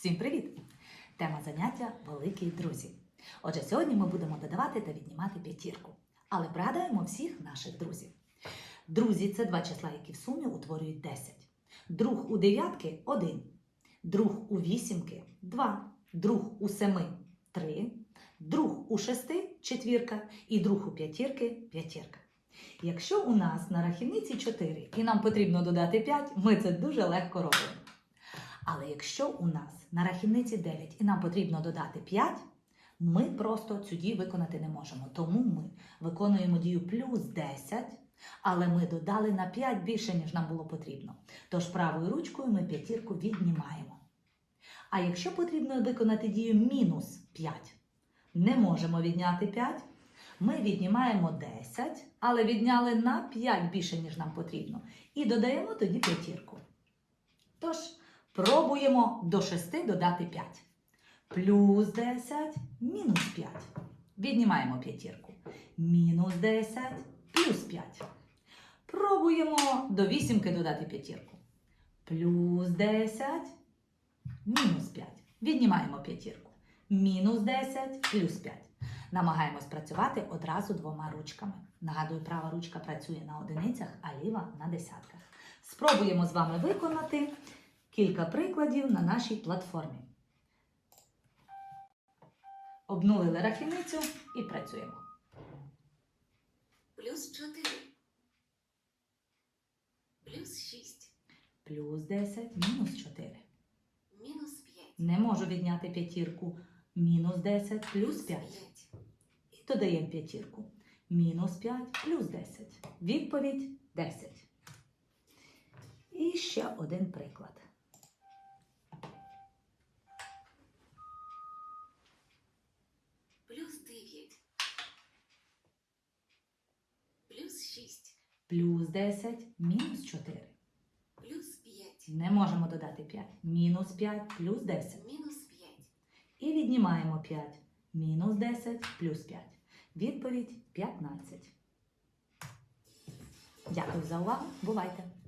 Всім привіт! Тема заняття великі друзі. Отже, сьогодні ми будемо додавати та віднімати п'ятірку. Але пригадаємо всіх наших друзів. Друзі це два числа, які в сумі утворюють 10. Друг у дев'ятки 1. Друг у вісімки 2. Друг у семи 3. Друг у шести четвірка. І друг у п'ятірки п'ятірка. Якщо у нас на рахівниці 4 і нам потрібно додати 5, ми це дуже легко робимо. Але якщо у нас на рахівниці 9 і нам потрібно додати 5, ми просто цю дію виконати не можемо. Тому ми виконуємо дію плюс 10, але ми додали на 5 більше, ніж нам було потрібно. Тож правою ручкою ми п'ятірку віднімаємо. А якщо потрібно виконати дію мінус 5, не можемо відняти 5, ми віднімаємо 10, але відняли на 5 більше, ніж нам потрібно. І додаємо тоді п'ятірку. Тож, пробуємо до 6 додати 5. Плюс 10, мінус 5. Віднімаємо п'ятірку. Мінус 10, плюс 5. Пробуємо до вісімки додати п'ятірку. Плюс 10, мінус 5. Віднімаємо п'ятірку. Мінус 10, плюс 5. Намагаємось працювати одразу двома ручками. Нагадую, права ручка працює на одиницях, а ліва на десятках. Спробуємо з вами виконати кілька прикладів на нашій платформі. Обнулили рахівницю і працюємо. Плюс 4. Плюс 6. Плюс 10, мінус 4. Мінус 5. Не можу відняти п'ятірку. Мінус 10, плюс 5. І додаємо п'ятірку. Мінус 5, плюс 10. Відповідь 10. І ще один приклад. Плюс 9. Плюс 6. Плюс 10, мінус 4. Плюс 5. Не можемо додати 5. Мінус 5, плюс 10. Мінус 5. І віднімаємо 5. Мінус 10, плюс 5. Відповідь 15. Дякую за увагу. Бувайте!